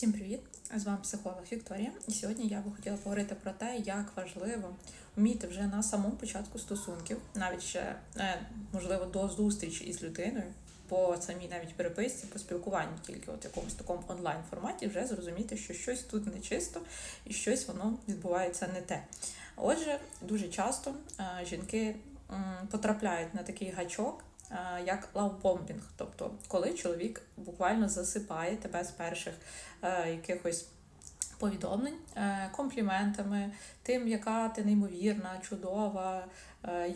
Всім привіт! З вами психолог Вікторія. І сьогодні я би хотіла поговорити про те, як важливо вміти вже на самому початку стосунків, навіть ще е, можливо до зустрічі із людиною, по самій навіть переписці, по спілкуванню, тільки от якомусь такому онлайн форматі, вже зрозуміти, що щось тут нечисто і щось воно відбувається не те. Отже, дуже часто е, жінки потрапляють на такий гачок. Е, Як лавбомбінг, тобто коли чоловік буквально засипає тебе з перших е, якихось повідомлень е, компліментами, тим, яка ти неймовірна, чудова,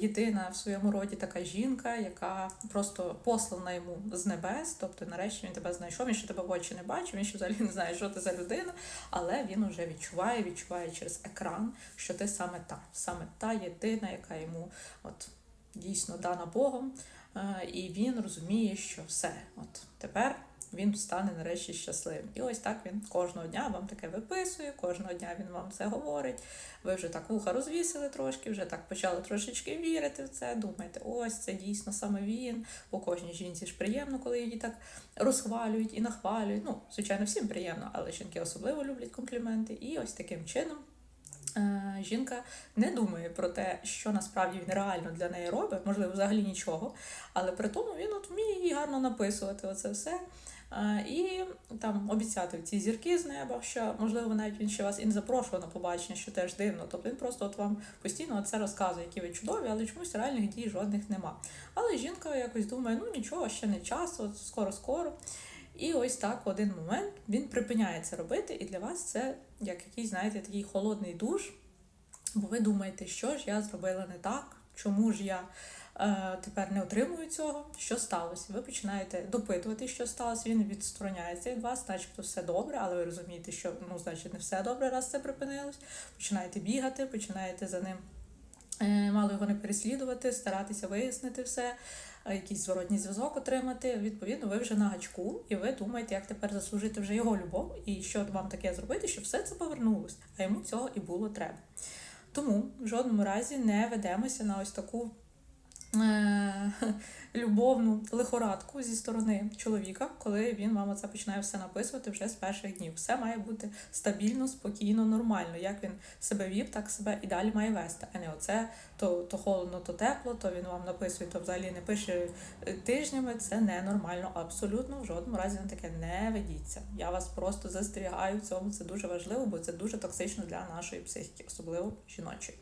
єдина в своєму роді така жінка, яка просто послана йому з небес. Тобто, нарешті він тебе знайшов, він ще тебе в очі не бачив, він ще взагалі не знає, що ти за людина, але він уже відчуває, відчуває через екран, що ти саме та, саме та єдина, яка йому от дійсно дана Богом. Е, І він розуміє, що все, от тепер він стане нарешті щасливим. І ось так він кожного дня вам таке виписує, кожного дня він вам це говорить. Ви вже так вуха розвісили трошки, вже так почали трошечки вірити в це. Думаєте, ось це дійсно саме він. Бо кожній жінці ж приємно, коли її так розхвалюють і нахвалюють. Ну, звичайно, всім приємно, але жінки особливо люблять компліменти. І ось таким чином. Е, Жінка не думає про те, що насправді він реально для неї робить, можливо, взагалі нічого, але при тому він от вміє їй гарно написувати оце все. Е, І там обіцяти ці зірки з неба, що можливо навіть він ще вас і не запрошував на побачення, що теж дивно. Тобто він просто от вам постійно це розказує, які ви чудові, але чомусь реальних дій жодних нема. Але жінка якось думає, ну нічого, ще не час, от скоро-скоро. І ось так в один момент він припиняє це робити, і для вас це як якийсь, знаєте, такий холодний душ. Бо ви думаєте, що ж я зробила не так, чому ж я е, тепер не отримую цього, що сталося. Ви починаєте допитувати, що сталося, він відстороняється від вас, начебто все добре, але ви розумієте, що ну, значить, не все добре, раз це припинилось. Починаєте бігати, починаєте за ним. Е, Мало його не переслідувати, старатися вияснити все, якийсь зворотній зв'язок отримати. Відповідно, ви вже на гачку, і ви думаєте, як тепер заслужити вже його любов, і що вам таке зробити, щоб все це повернулось. А йому цього і було треба. Тому в жодному разі не ведемося на ось таку любовну лихорадку зі сторони чоловіка, коли він вам це починає все написувати вже з перших днів. Все має бути стабільно, спокійно, нормально. Як він себе вів, так себе і далі має вести. А не оце то, то холодно, то тепло, то він вам написує, то взагалі не пише е, тижнями. Це ненормально. Абсолютно в жодному разі на таке не ведіться. Я вас просто застерігаю в цьому. Це дуже важливо, бо це дуже токсично для нашої психіки, особливо жіночої.